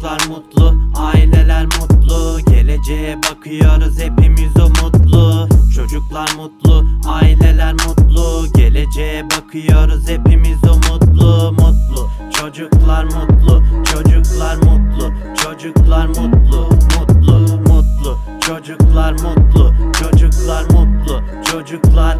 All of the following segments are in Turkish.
Çocuklar mutlu, aileler mutlu. Geleceğe bakıyoruz hepimiz umutlu Çocuklar mutlu, aileler mutlu. Geleceğe bakıyoruz hepimiz umutlu Mutlu, çocuklar mutlu Çocuklar mutlu, çocuklar mutlu Mutlu, mutlu, çocuklar mutlu. Çocuklar mutlu, çocuklar, mutlu, çocuklar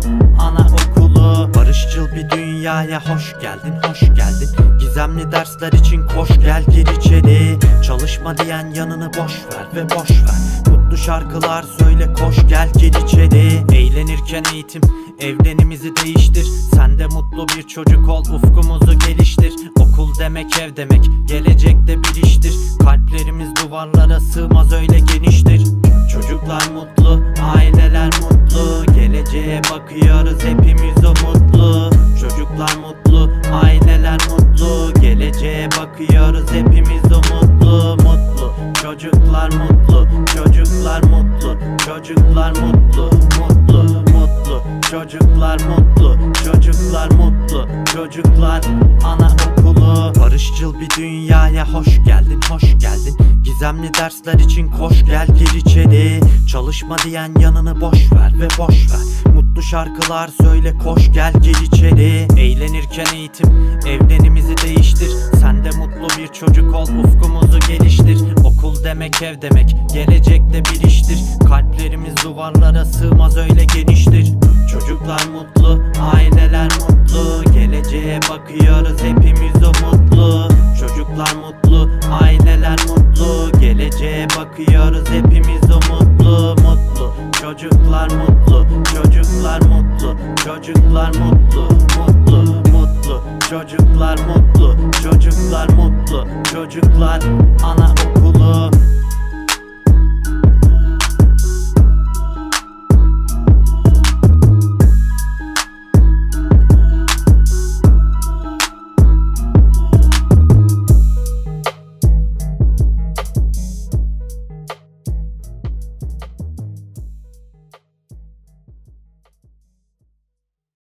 dünyaya hoş geldin, hoş geldin. Gizemli dersler için koş gel gir içeri. Çalışma diyen yanını boş ver ve boş ver. Mutlu şarkılar söyle koş gel gir içeri. Eğlenirken eğitim evrenimizi değiştir. Sen de mutlu bir çocuk ol ufkumuzu geliştir. Okul demek ev demek gelecekte bir iştir. Kalplerimiz duvarlara sığmaz öyle geniştir. Çocuklar mutlu, aileler mutlu aileler mutlu Geleceğe bakıyoruz hepimiz umutlu Mutlu, çocuklar mutlu Çocuklar mutlu, çocuklar mutlu Mutlu, mutlu, çocuklar mutlu Çocuklar mutlu, çocuklar ana okulu Barışçıl bir dünyaya hoş geldin, hoş geldin. Gizemli dersler için koş gel gir içeri. Çalışma diyen yanını boş ver ve boş ver Mutlu şarkılar. Söyle koş gel gir içeri. Eğlenirken eğitim evrenimizi değiştir. Sen de mutlu bir çocuk ol ufkumuzu geliştir. Okul demek ev demek gelecekte bir iştir. Kalplerimiz duvarlara sığmaz öyle geniştir. Çocuklar mutlu, aileler mutlu. Geleceğe bakıyoruz hepimiz umutlu Çocuklar mutlu, aileler mutlu. Geleceğe bakıyoruz hepimiz umutlu çocuklar mutlu Mutlu, mutlu, çocuklar mutlu Çocuklar mutlu, çocuklar ana